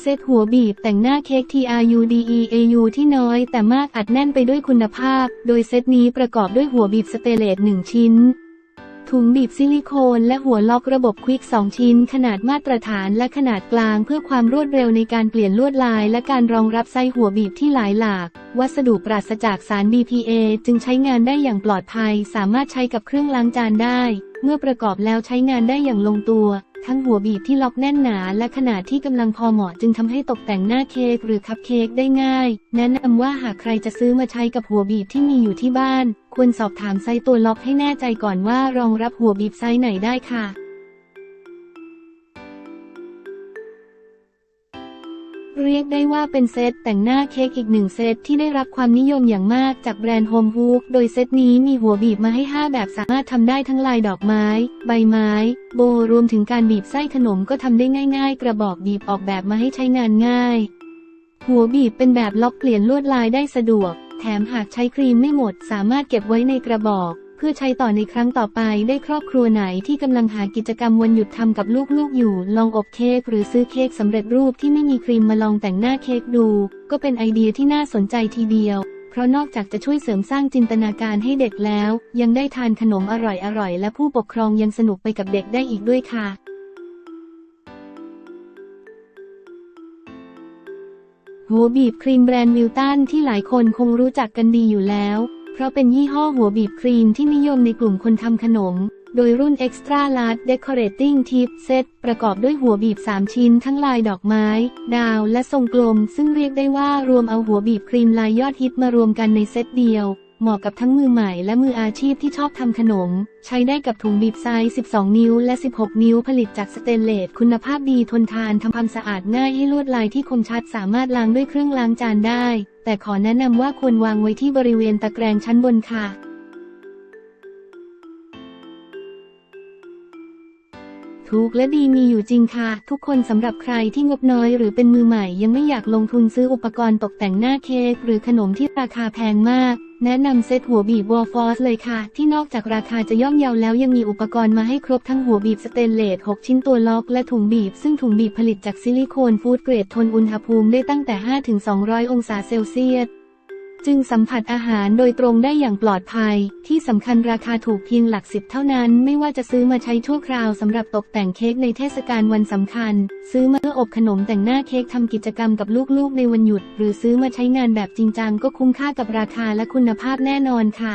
เซตหัวบีบแต่งหน้าเค้ก TRUDEAU ที่น้อยแต่มากอัดแน่นไปด้วยคุณภาพ โดยเซตนี้ประกอบด้วยหัวบีบสเตเลส1ชิ้น ถุงบีบซิลิโคนและหัวล็อกระบบควิก 2 ชิ้น ขนาดมาตรฐานและขนาดกลางเพื่อความรวดเร็วในการเปลี่ยนลวดลายและการรองรับไส้หัวบีบที่หลายหลาก วัสดุปราศจากสาร BPA จึงใช้งานได้อย่างปลอดภัย สามารถใช้กับเครื่องล้างจานได้ เมื่อประกอบแล้วใช้งานได้อย่างลงตัว ทั้งหัวบีบที่ล็อกแน่นหนาและขนาดที่กำลังพอเหมาะจึงทำให้ตกแต่งหน้าเค้กหรือคัพเค้กได้ง่าย แนะนำว่าหากใครจะซื้อมาใช้กับหัวบีบที่มีอยู่ที่บ้าน ควรสอบถามไซต์ตัวล็อกให้แน่ใจก่อนว่ารองรับหัวบีบไซส์ไหนได้ค่ะ เรียกได้ว่าเป็นเซตแต่งหน้าเค้กอีกหนึ่งเซตที่ได้รับความนิยมอย่างมากจากแบรนด์โฮมฮูกโดยเซตนี้มีหัวบีบมาให้ 5 แบบสามารถทำได้ทั้งลายดอกไม้ ใบไม้ โบรวมถึงการบีบไส้ขนมก็ทำได้ง่าย ๆ กระบอกบีบออกแบบมาให้ใช้งานง่าย หัวบีบเป็นแบบล็อกเปลี่ยนลวดลายได้สะดวก แถมหากใช้ครีมไม่หมดสามารถเก็บไว้ในกระบอก เพื่อใช้ต่อในครั้งต่อไปได้ครอบครัวไหนที่กำลังหากิจกรรมวันหยุดทำกับลูกๆอยู่ ลองอบเค้กหรือซื้อเค้กสำเร็จรูปที่ไม่มีครีมมาลองแต่งหน้าเค้กดู ก็เป็นไอเดียที่น่าสนใจทีเดียว เพราะนอกจากจะช่วยเสริมสร้างจินตนาการให้เด็กแล้ว ยังได้ทานขนมอร่อยๆและผู้ปกครองยังสนุกไปกับเด็กได้อีกด้วยค่ะ หัวบีบครีมแบรนด์วิลตันที่หลายคนคงรู้จักกันดีอยู่แล้ว เพราะเป็นยี่ห้อหัวบีบครีมที่นิยมในกลุ่มคนทำขนม โดยรุ่น Extra Large Decorating Tip Set ประกอบด้วยหัวบีบ 3 ชิ้นทั้งลายดอกไม้ ดาวและทรงกลม ซึ่งเรียกได้ว่ารวมเอาหัวบีบครีมลายยอดฮิตมารวมกันในเซตเดียว เหมาะกับทั้งมือใหม่และมืออาชีพที่ชอบทำขนม ใช้ได้กับถุงบีบไซส์ 12 นิ้ว และ 16 นิ้วผลิตจากสเตนเลส คุณภาพดีทนทานทำความสะอาดง่ายให้ลวดลายที่คมชัดสามารถล้างด้วยเครื่องล้างจานได้ แต่ขอแนะนำว่าควรวางไว้ที่บริเวณตะแกรงชั้นบนค่ะ ถูกและดีมีอยู่จริงค่ะ ทุกคนสำหรับใครที่งบน้อยหรือเป็นมือใหม่ยังไม่อยากลงทุนซื้ออุปกรณ์ตกแต่งหน้าเค้กหรือขนมที่ราคาแพงมาก แนะนำเซตหัวบีบวอลฟอสเลยค่ะ ที่นอกจากราคาจะย่อมเยาแล้วยังมีอุปกรณ์มาให้ครบทั้งหัวบีบสเตนเลส 6 ชิ้นตัวล็อกและถุงบีบ ซึ่งถุงบีบผลิตจากซิลิโคนฟูดเกรดทนอุณหภูมิได้ตั้งแต่ 5-200 องศาเซลเซียส จึงสัมผัสอาหารโดยตรงได้อย่างปลอดภัย ที่สำคัญราคาถูกเพียงหลักสิบเท่านั้น ไม่ว่าจะซื้อมาใช้ชั่วคราวสำหรับตกแต่งเค้กในเทศกาลวันสำคัญ ซื้อมาเพื่ออบขนมแต่งหน้าเค้กทำกิจกรรมกับลูกๆ ในวันหยุด หรือซื้อมาใช้งานแบบจริงจังก็คุ้มค่ากับราคาและคุณภาพแน่นอนค่ะ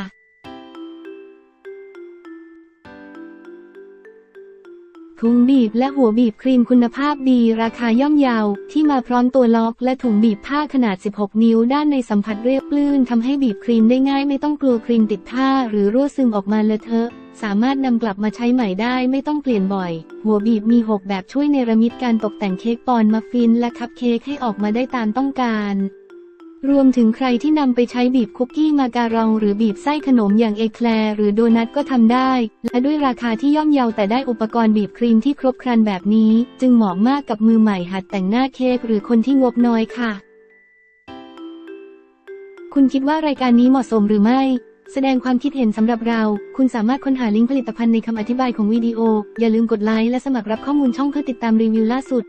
ถุงบีบและหัวบีบครีมคุณภาพดีราคาย่อมเยาที่มาพร้อมตัวล็อกและถุงบีบผ้าขนาด 16 นิ้วด้านในสัมผัสเรียบลื่นทำให้บีบครีมได้ง่ายไม่ต้องกลัวครีมติดผ้าหรือรั่วซึมออกมาเลอะเทอะ สามารถนำกลับมาใช้ใหม่ได้ไม่ต้องเปลี่ยนบ่อย หัวบีบมี 6 แบบช่วยเนรมิตการตกแต่งเค้กปอนมัฟฟินและคัพเค้กให้ออกมาได้ตามต้องการ รวมถึงใครที่นำไปใช้บีบคุกกี้มาการอง หรือบีบไส้ขนมอย่างเอแคลร์หรือโดนัทก็ทำได้ และด้วยราคาที่ย่อมเยาแต่ได้อุปกรณ์บีบครีมที่ครบครันแบบนี้ จึงเหมาะมากกับมือใหม่หัดแต่งหน้าเค้กหรือคนที่งบน้อยค่ะ คุณคิดว่ารายการนี้เหมาะสมหรือไม่ แสดงความคิดเห็นสำหรับเรา คุณสามารถค้นหาลิงก์ผลิตภัณฑ์ในคำอธิบายของวิดีโอ อย่าลืมกดไลค์และสมัครรับข้อมูลช่องเพื่อติดตามรีวิวล่าสุด